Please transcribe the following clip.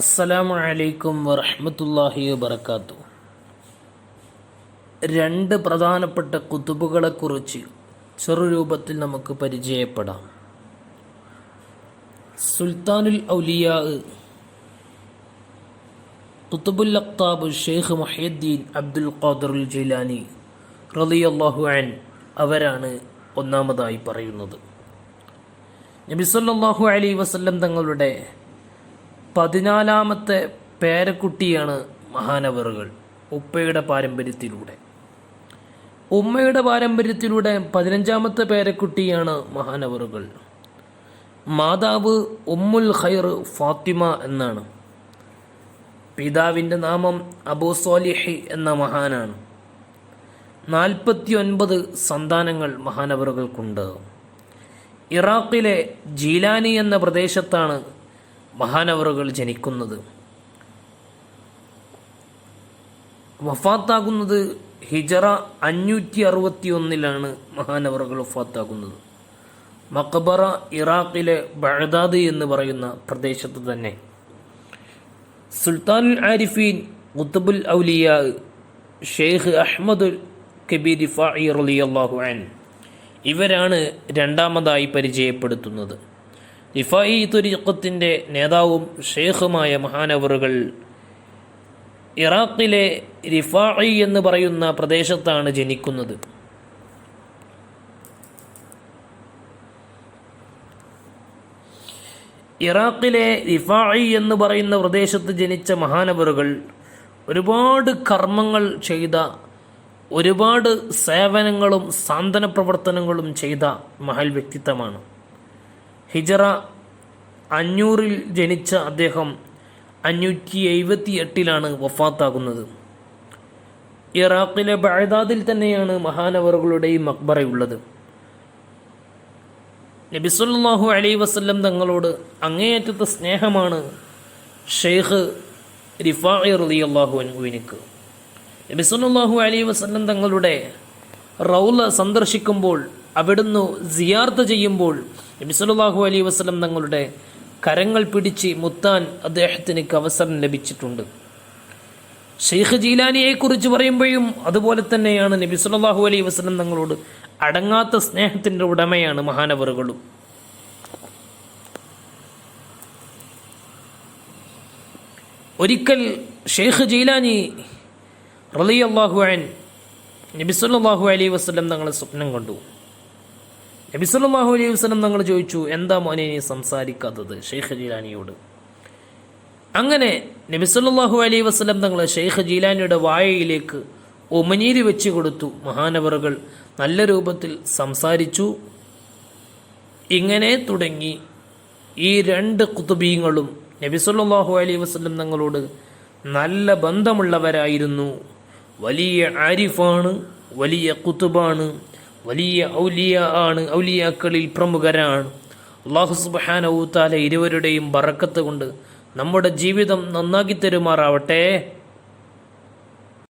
അസ്സലാമു അലൈക്കും വറഹ്മത്തുള്ളാഹി വബർക്കാത്തു രണ്ട് പ്രധാനപ്പെട്ട കുത്തുബുകളെക്കുറിച്ച് ചെറുരൂപത്തിൽ നമുക്ക് പരിചയപ്പെടാം. സുൽത്താനുൽ ഔലിയാ കുത്തുബുൽ അക്താബ് ഷെയ്ഖ് മൊഹീദ്ദീൻ അബ്ദുൽ ഖാദറുൽ ജിലാനി റളിയല്ലാഹു അൻ അവരാണ് ഒന്നാമതായി പറയുന്നത്. നബി സല്ലല്ലാഹു അലൈഹി വസല്ലം തങ്ങളുടെ പതിനാലാമത്തെ പേരക്കുട്ടിയാണ് മഹാനവറുകൾ ഉപ്പയുടെ പാരമ്പര്യത്തിലൂടെ. ഉമ്മയുടെ പാരമ്പര്യത്തിലൂടെ പതിനഞ്ചാമത്തെ പേരക്കുട്ടിയാണ് മഹാനവറുകൾ. മാതാവ് ഉമ്മുൽ ഖൈർ ഫാത്തിമ എന്നാണ്. പിതാവിന്റെ നാമം അബൂ സോലിഹി എന്ന മഹാനാണ്. നാൽപ്പത്തി ഒൻപത് സന്താനങ്ങൾ മഹാനവറുകൾക്കുണ്ട്. ഇറാഖിലെ ജീലാനി എന്ന പ്രദേശത്താണ് മഹാനവറുകൾ ജനിക്കുന്നത്. വഫാത്താകുന്നത് ഹിജറ അഞ്ഞൂറ്റി അറുപത്തി ഒന്നിലാണ് മഹാനവറുകൾ വഫാത്താകുന്നത്. മക്ബറ ഇറാഖിലെ ബഴദാദ് എന്ന് പറയുന്ന പ്രദേശത്ത് തന്നെ. സുൽത്താൻ ആരിഫീൻ മുത്തബുൽ ഔലിയ ഷെയ്ഖ് അഹമ്മദ് കബീർ ഫായി റളിയല്ലാഹു അൻ ഇവരാണ് രണ്ടാമതായി പരിചയപ്പെടുത്തുന്നത്. റിഫായി തുരീഖത്തിന്റെ നേതാവും ഷെയ്ഖുമായ മഹാനവറുകൾ ഇറാഖിലെ റിഫായി എന്ന് പറയുന്ന പ്രദേശത്താണ് ജനിക്കുന്നത്. ഇറാഖിലെ റിഫായി എന്ന് പറയുന്ന പ്രദേശത്ത് ജനിച്ച മഹാനവറുകൾ ഒരുപാട് കർമ്മങ്ങൾ ചെയ്ത ഒരുപാട് സേവനങ്ങളും സാന്ത്വന പ്രവർത്തനങ്ങളും ചെയ്ത മഹൽ വ്യക്തിത്വമാണ്. ഹിജറ അഞ്ഞൂറിൽ ജനിച്ച അദ്ദേഹം അഞ്ഞൂറ്റി എഴുപത്തി എട്ടിലാണ് വഫാത്താകുന്നത്. ഇറാഖിലെ ബഴദാദിൽ തന്നെയാണ് മഹാനവറുകളുടെയും മക്ബറയുള്ളത് നബിസുല്ലാഹു അലൈ വസല്ലം തങ്ങളോട് അങ്ങേയറ്റത്തെ സ്നേഹമാണ് ഷെയ്ഖ് റിഫാഇ റലി അള്ളാഹു അൻഹുവിനിക്ക് നബിസുല്ലാഹു അലൈ വസല്ലം തങ്ങളുടെ റൗല സന്ദർശിക്കുമ്പോൾ അവിടുന്ന് സിയാർത്ത് ചെയ്യുമ്പോൾ നബിസുല്ലാഹു അലൈ വസല്ലം തങ്ങളുടെ കരങ്ങൾ പിടിച്ച് മുത്താൻ അദ്ദേഹത്തിന് അവസരം ലഭിച്ചിട്ടുണ്ട്. ഷെയ്ഖ് ജീലാനിയെ കുറിച്ച് പറയുമ്പോഴും അതുപോലെ തന്നെയാണ് നബി സല്ലല്ലാഹു അലൈഹി വസല്ലം തങ്ങളോട് അടങ്ങാത്ത സ്നേഹത്തിന്റെ ഉടമയാണ് മഹാനവറുകളും. ഒരിക്കൽ ഷെയ്ഖ് ജീലാനി റളിയല്ലാഹു അൻ നബി സല്ലല്ലാഹു അലൈഹി വസല്ലം തങ്ങളെ സ്വപ്നം കണ്ടു. നബി സല്ലല്ലാഹു അലൈഹി വസല്ലം തങ്ങൾ ചോദിച്ചു എന്താ മോനെ നീ സംസാരിക്കാത്തത്? ഷെയ്ഖ് ജീലാനിയോട്. അങ്ങനെ നബി സല്ലല്ലാഹു അലൈഹി വസല്ലം തങ്ങൾ ഷെയ്ഖ് ജീലാനിയുടെ വായയിലേക്ക് ഉമനീര് വെച്ച് കൊടുത്തു. മഹാനവറുകൾ നല്ല രൂപത്തിൽ സംസാരിച്ചു. ഇങ്ങനെ തുടങ്ങി. ഈ രണ്ട് കുത്തുബീങ്ങളും നബി സല്ലല്ലാഹു അലൈഹി വസല്ലം തങ്ങളോട് നല്ല ബന്ധമുള്ളവരായിരുന്നു. വലിയ ആരിഫാണ് വലിയ കുത്തുബാണ്. വലിയ ഔലിയ ആണ് ഔലിയാക്കളിൽ പ്രമുഖരാണ്. അള്ളാഹു സുബ്ഹാനഹു തആല ഇരുവരുടെയും ബറക്കത്ത് കൊണ്ട് നമ്മുടെ ജീവിതം നന്നാക്കി തരുമാറാവട്ടെ.